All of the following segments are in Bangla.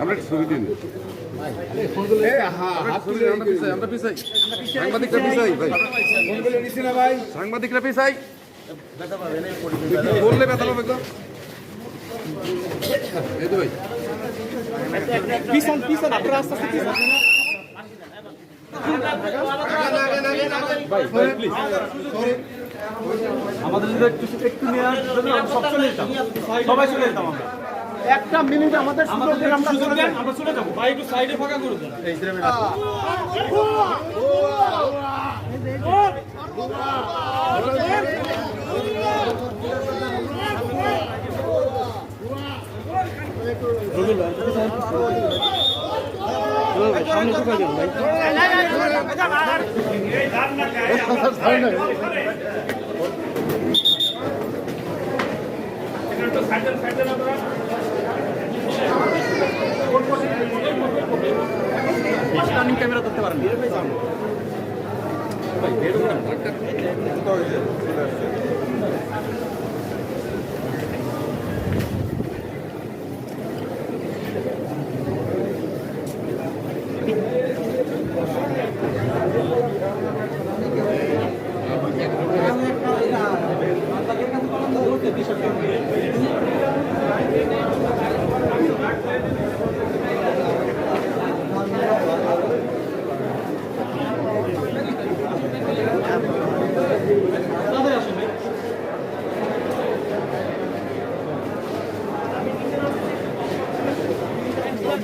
আমরা একটা ছবি দিন আমরা পিছাই। সাংবাদিকরা পিছাই ভাই। সাংবাদিকরা পিছাই। বললে ব্যথা পাবে তো এই তো ভাই। পিছন পিছন আপনারা আস্তে আস্তে পিছন। আমাদের যদি একটু একটু নেওয়ার জন্য সব চলে যেতাম। সবাই চলে যেতাম আমরা। একটা মিনিট আমাদের সুযোগ দিলে আমরা চলে যাই আমরা চলে যাব। ভাই একটু সাইডে ফাঁকা করে দেন। সামনে ঢুকে যান ভাই টার্নিং ক্যামেরা ধরতে পারেন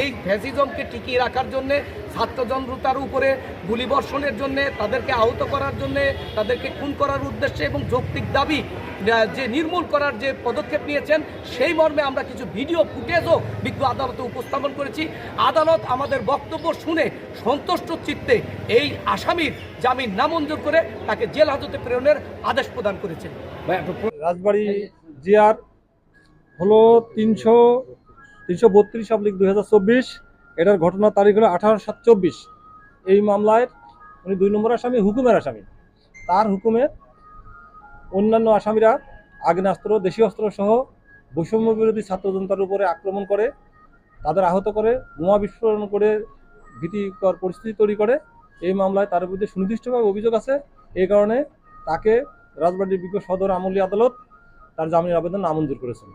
এই ফ্যাসিজমকে টিকিয়ে রাখার জন্য ছাত্র উপরে গুলিবর্ষণের জন্য, তাদেরকে আহত করার জন্য, তাদেরকে খুন করার উদ্দেশ্যে এবং যৌক্তিক দাবি যে নির্মূল করার যে পদক্ষেপ নিয়েছেন, সেই মর্মে আমরা কিছু ভিডিও ফুটেজও বিজ্ঞ আদালতে উপস্থাপন করেছি। আদালত আমাদের বক্তব্য শুনে সন্তুষ্ট চিত্তে এই আসামির জামিন নামঞ্জুর করে তাকে জেল হাজতে প্রেরণের আদেশ প্রদান করেছে। রাজবাড়ি জিআর হলো তিনশো তিনশো বত্রিশ চব্বিশ। এটার ঘটনার তারিখ হলো আঠারো সাত চব্বিশ। এই মামলায় উনি দুই নম্বর আসামি, হুকুমের আসামি। তার হুকুমে অন্যান্য আসামিরা আগ্নেয়াস্ত্র দেশীয় অস্ত্র সহ বৈষম্য বিরোধী ছাত্র জনতার উপরে আক্রমণ করে, তাদের আহত করে, বোমা বিস্ফোরণ করে, ভীতিকর পরিস্থিতি তৈরি করে। এই মামলায় তার বিরুদ্ধে সুনির্দিষ্টভাবে অভিযোগ আছে। এই কারণে তাকে রাজবাড়ির বিজ্ঞ সদর আমলি আদালত তার জামিনের আবেদন নামঞ্জুর করেছেন।